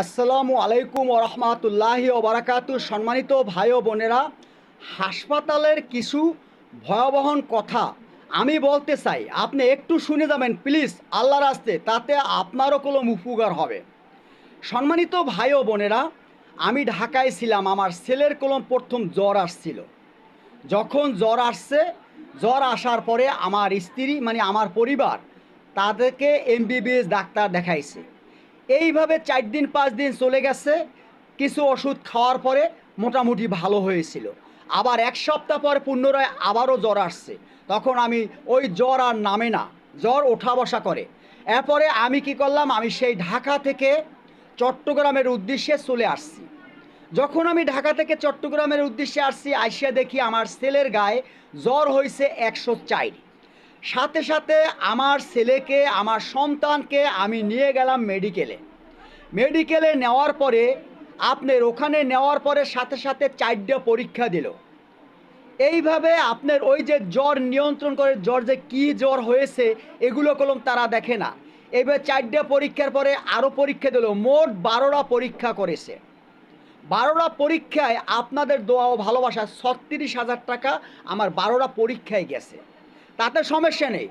আসসালামু আলাইকুম ওরহমাতুল্লাহি ওবরাকাতু সম্মানিত ভাই ও বোনেরা, হাসপাতালের কিছু ভয়াবহ কথা আমি বলতে চাই। আপনি একটু শুনে যাবেন, প্লিজ, আল্লাহর আসতে তাতে আপনারও কোনো উপকার হবে। সম্মানিত ভাই ও বোনেরা, আমি ঢাকায় ছিলাম, আমার ছেলের কলম প্রথম জ্বর আসছিল। যখন জ্বর আসছে, জ্বর আসার পরে আমার স্ত্রী মানে আমার পরিবার, তাদেরকে এমবিবিএস ডাক্তার দেখাইছে। এইভাবে চার দিন, পাঁচ দিন চলে গেছে। কিছু ওষুধ খাওয়ার পরে মোটামুটি ভালো হয়েছিল। আবার এক সপ্তাহ পর পুনরায় আবারও জ্বর আসছে। তখন আমি ওই জ্বর আর নামে না, জ্বর ওঠা বসা করে। এরপরে আমি কি করলাম, আমি সেই ঢাকা থেকে চট্টগ্রামের উদ্দেশ্যে চলে আসছি। যখন আমি ঢাকা থেকে চট্টগ্রামের উদ্দেশ্যে আসছি আইসিয়া দেখি আমার ছেলের গায়ে জ্বর হয়েছে একশো চার। সাথে সাথে আমার ছেলেকে, আমার সন্তানকে আমি নিয়ে গেলাম মেডিকেলে মেডিকেলে নেওয়ার পরে, আপনার ওখানে নেওয়ার পরে সাথে সাথে চারটা পরীক্ষা দিল। এইভাবে আপনার ওই যে জ্বর নিয়ন্ত্রণ করে, জ্বর যে কী জ্বর হয়েছে, এগুলো কলম তারা দেখে না। এইভাবে চারটা পরীক্ষার পরে আরও পরীক্ষা দিল, মোট বারোটা পরীক্ষা করেছে। বারোটা পরীক্ষায় আপনাদের দোয়া ও ভালোবাসা ছত্রিশ হাজার টাকা, আমার বারোটা পরীক্ষায় গেছে। তাতে সমস্যা নেই।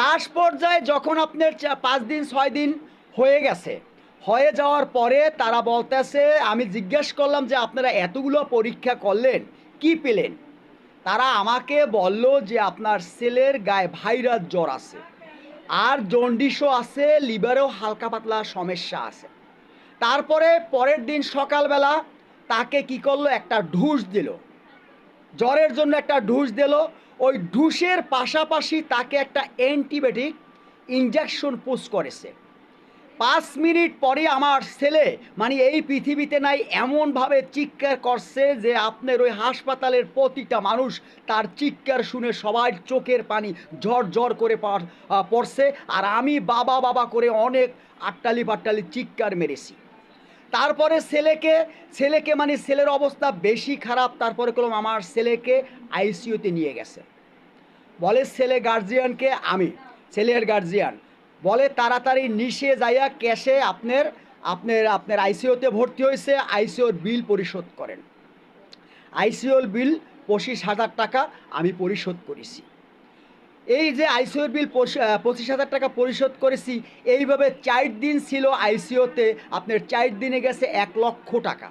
লাস্ট পর্যায়ে যখন আপনার পাঁচ দিন, ছয় দিন হয়ে গেছে, হয়ে যাওয়ার পরে তারা বলতেছে, আমি জিজ্ঞেস করলাম যে, আপনারা এতগুলো পরীক্ষা করলেন, কি পেলেন? তারা আমাকে বলল যে, আপনার ছেলের গায়ে ভাইরাস জ্বর আছে, আর জন্ডিসও আছে, লিভারেও হালকা পাতলা সমস্যা আছে। তারপরে পরের দিন সকালবেলা তাকে কি করল? একটা ঢুস দিল। জ্বরের জন্য একটা ঢুস দিল। ওই ডুসের পাশাপাশি তাকে একটা অ্যান্টিবায়োটিক ইঞ্জেকশন পুশ করেছে। পাঁচ মিনিট পরে আমার ছেলে মানে এই পৃথিবীতে নাই, এমনভাবে চিৎকার করছে যে আপনার ওই হাসপাতালের প্রতিটা মানুষ তার চিৎকার শুনে সবাই চোখের পানি ঝড় করে পড়ছে। আর আমি বাবা বাবা করে অনেক আট্টালি পাট্টালি চিৎকার মেরেছি। তারপরে ছেলেকে ছেলেকে মানে ছেলের অবস্থা বেশি খারাপ, তারপরে করলাম আমার ছেলেকে আইসিইউতে নিয়ে গেছে। বলে, ছেলে গার্জিয়ানকে আমি, ছেলের গার্জিয়ান বলে, তাড়াতাড়ি নিশে যাইয়া ক্যাশে আপনার আপনার আপনার আইসিইউতে ভর্তি হয়েছে আইসিওর বিল পরিশোধ করেন। আইসিওর বিল পঁচিশ হাজার টাকা আমি পরিশোধ করেছি। এই যে আইসিওর বিল পঁচিশ হাজার টাকা পরিশোধ করেছি, এইভাবে চার দিন ছিল আইসিওতে আপনার চার দিনে গেছে এক লক্ষ টাকা।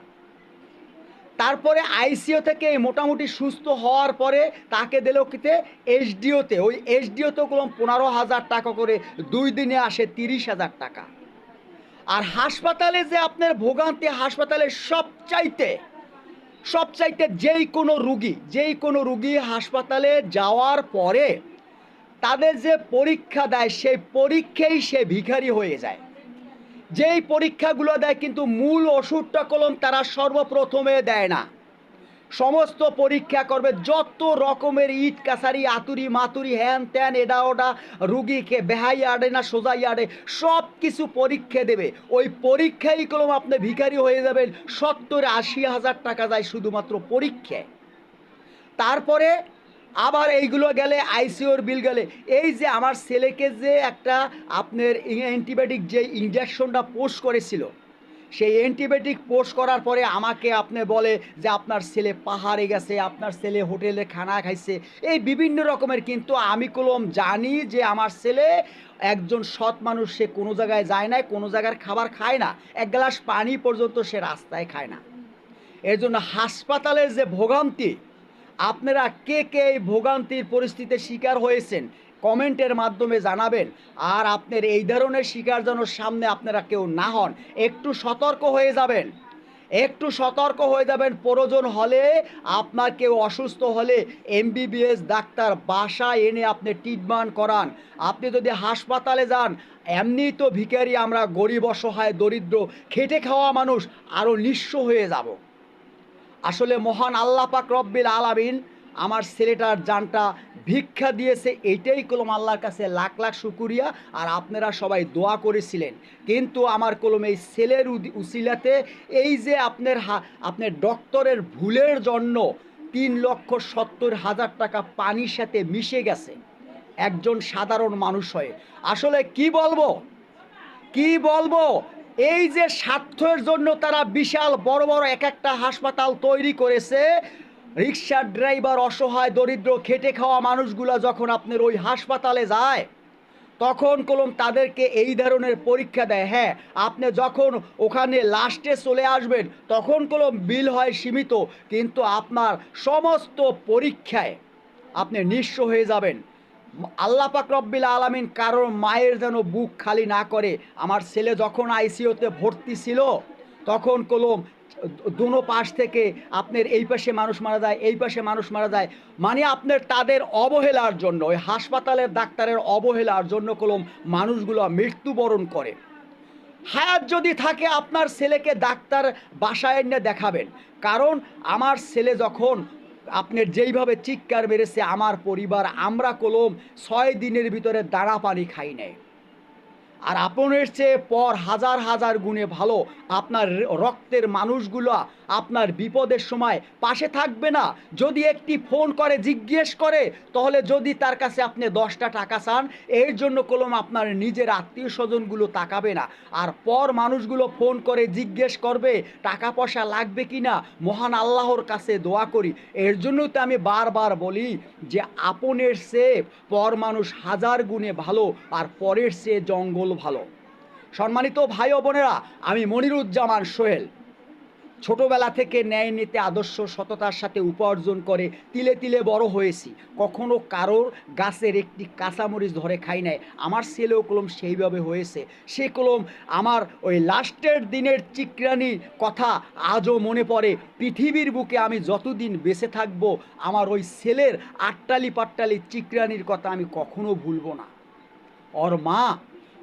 তারপরে আইসিও থেকে মোটামুটি সুস্থ হওয়ার পরে তাকে দিল কিতে? এইচডিওতে ওই এইচডিওতে করলাম পনেরো হাজার টাকা করে দুই দিনে আসে তিরিশ হাজার টাকা। আর হাসপাতালে যে আপনার ভোগান্তি হাসপাতালে সবচাইতে সবচাইতে যেই কোনো রুগী, যেই কোনো রুগী হাসপাতালে যাওয়ার পরে তাদের যে পরীক্ষা দেয়, সেই পরীক্ষাই সে ভিখারি হয়ে যায়। যেই পরীক্ষাগুলো দেয় কিন্তু মূল ওষুধটা কলম তারা সর্বপ্রথমে দেয় না। সমস্ত পরীক্ষা করবে, যত রকমের ইট, কাছারি, আতুরি, মাতুরি, হ্যান ত্যান, এডা ওডা রুগীকে বেহাই আডে না সোজাই আডে সব কিছু পরীক্ষা দেবে। ওই পরীক্ষাই কলম আপনি ভিখারি হয়ে যাবেন, সত্তর আশি হাজার টাকা যায় শুধুমাত্র পরীক্ষায়। তারপরে আবার এইগুলো গেলে আইসিওর বিল গেলে, এই যে আমার ছেলেকে যে একটা আপনার অ্যান্টিবায়োটিক যে ইঞ্জেকশনটা পোস্ট করেছিল, সেই অ্যান্টিবায়োটিক পোস্ট করার পরে আমাকে আপনি বলে যে আপনার ছেলে পাহাড়ে গেছে, আপনার ছেলে হোটেলে খানা খাইছে, এই বিভিন্ন রকমের কিন্তু আমি কলম জানি যে আমার ছেলে একজন সৎ মানুষ, সে কোনো জায়গায় যায় না কোনো জায়গার খাবার খায় না, এক গ্লাস পানি পর্যন্ত সে রাস্তায় খায় না। এর জন্য হাসপাতালের যে ভোগান্তি আপনারা কে কে এই ভোগান্তির পরিস্থিতির শিকার হয়েছেন? কমেন্টের মাধ্যমে জানাবেন। আর আপনার এই ধরনের শিকার যেন সামনে আপনারা কেউ না হন, একটু সতর্ক হয়ে যাবেন। একটু সতর্ক হয়ে যাবেন প্রয়োজন হলে, আপনার কেউ অসুস্থ হলে এমবিবিএস ডাক্তার বাসায় এনে আপনি ট্রিটমেন্ট করান। আপনি যদি হাসপাতালে যান এমনি তো ভিখারি আমরা গরিব, অসহায়, দরিদ্র, খেটে খাওয়া মানুষ আরও নিঃস্ব হয়ে যাব। আসলে মহান আল্লাহ পাক রব্বিল আলামিন আমার ছেলেটার জানটা ভিক্ষা দিয়েছে, এইটাই কলম আল্লাহর কাছে লাখ লাখ শুকুরিয়া আর আপনারা সবাই দোয়া করেছিলেন। কিন্তু আমার কলম এই ছেলের উসিলাতে এই যে আপনার হা আপনার ডক্টরের ভুলের জন্য তিন লক্ষ সত্তর হাজার টাকা পানির সাথে মিশে গেছে, একজন সাধারণ মানুষ হয়ে। আসলে কি বলব? কি বলব? এই যে স্বার্থের জন্য তারা বিশাল বড় বড় এক একটা হাসপাতাল তৈরি করেছে রিক্সার ড্রাইভার অসহায় দরিদ্র খেটে খাওয়া মানুষগুলা যখন আপনার ওই হাসপাতালে যায়, তখন কলম তাদেরকে এই ধরনের পরীক্ষা দেয়। হ্যাঁ আপনি যখন ওখানে লাস্টে চলে আসবেন, তখন কলম বিল হয় সীমিত, কিন্তু আপনার সমস্ত পরীক্ষায় আপনি নিঃস্ব হয়ে যাবেন। আল্লাহ পাক রব্বিল আলামিন কারোর মায়ের যেন বুক খালি না করে, আমার ছেলে যখন আইসিওতে ভর্তি ছিল, তখন কলম দুনো পাশ থেকে আপনার এই পাশে মানুষ মারা যায়, এই পাশে মানুষ মারা যায় মানে আপনার তাদের অবহেলার জন্য, ওই হাসপাতালের ডাক্তারের অবহেলার জন্য কলম মানুষগুলো মৃত্যুবরণ করে। হায়াত যদি থাকে, আপনার ছেলেকে ডাক্তার বাসায় এনে দেখাবেন। কারণ আমার ছেলে যখন আপনার যেইভাবে চিৎকার মেরেছে, আমার পরিবার, আমরা কলম ছয় দিনের ভিতরে দাঁড়া পানি খাই নেয় আর আপনের চেয়ে পর হাজার হাজার গুণে ভালো আপনার রক্তের মানুষগুলো আপনার বিপদের সময় পাশে থাকবে না। যদি একটি ফোন করে, জিজ্ঞেস করে, তাহলে যদি তার কাছে আপনি দশটা টাকা চান, এর জন্য কলম আপনার নিজের আত্মীয় স্বজনগুলো তাকাবে না। আর পর মানুষগুলো ফোন করে, জিজ্ঞেস করবে, টাকা পয়সা লাগবে কি না মহান আল্লাহর কাছে দোয়া করি। এর জন্যই তো আমি বারবার বলি যে, আপনের চেয়ে পর মানুষ হাজার গুণে ভালো, আর পরের চেয়ে জঙ্গল ভালো। সম্মানিত ভাই ও বোনেরা, আমি মনিরুজ্জামান সোহেল। ছোটবেলা থেকে ন্যায় নিতে, আদর্শ, সততার সাথে উপার্জন করে তিলে তিলে বড় হয়েছি। কখনো কারোর গাছের একটি কাঁচামরিচ ধরে খাই নাই। আমার ছেলেও কলম সেইভাবে হয়েছে। সে কলম আমার ওই লাস্টের দিনের চিকরানি কথা আজও মনে পড়ে। পৃথিবীর বুকে আমি যতদিন বেঁচে থাকব, আমার ওই ছেলের আট্টালি পাট্টালি চিকরানির কথা আমি কখনো ভুলবো না। ওর মা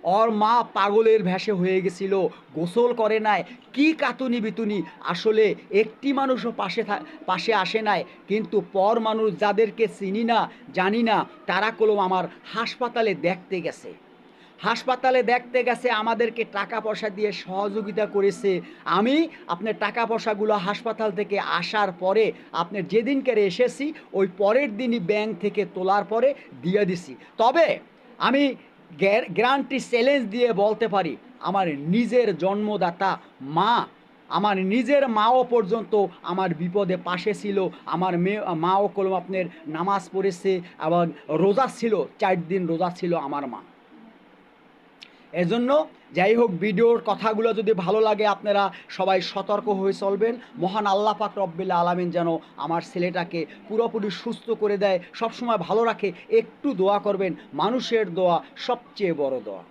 ওর মা পাগলের ভ্যাসে হয়ে গেছিল, গোসল করে নাই, কি কাতুনি বিতুনি, আসলে একটি মানুষও পাশে পাশে আসে নাই, কিন্তু পর মানুষ যাদেরকে চিনি না, জানি না, তারা কলম আমার হাসপাতালে দেখতে গেছে। হাসপাতালে দেখতে গেছে, আমাদেরকে টাকা পয়সা দিয়ে সহযোগিতা করেছে। আমি আপনার টাকা পয়সাগুলো হাসপাতাল থেকে আসার পরে আপনার যেদিনকে এসেছি, ওই পরের দিনই ব্যাংক থেকে তোলার পরে দিয়ে দিছি। তবে আমি গ্যারান্টি চ্যালেঞ্জ দিয়ে বলতে পারি, আমার নিজের জন্মদাতা মা, আমার নিজের মাও পর্যন্ত আমার বিপদে পাশে ছিল, আমার মেয়ে মাও কলম আপনার নামাজ পড়েছে এবং রোজা ছিল, চার দিন রোজা ছিল আমার মা। এজন্য যাই হোক ভিডিওর কথাগুলো যদি ভালো লাগে, আপনারা সবাই সতর্ক হয়ে চলবেন। মহান আল্লাহ পাক রব্বিল্লা আলামিন যেন আমার ছেলেটাকে পুরোপুরি সুস্থ করে দেয়, সবসময় ভালো রাখে, একটু দোয়া করবেন। মানুষের দোয়া সবচেয়ে বড় দোয়া।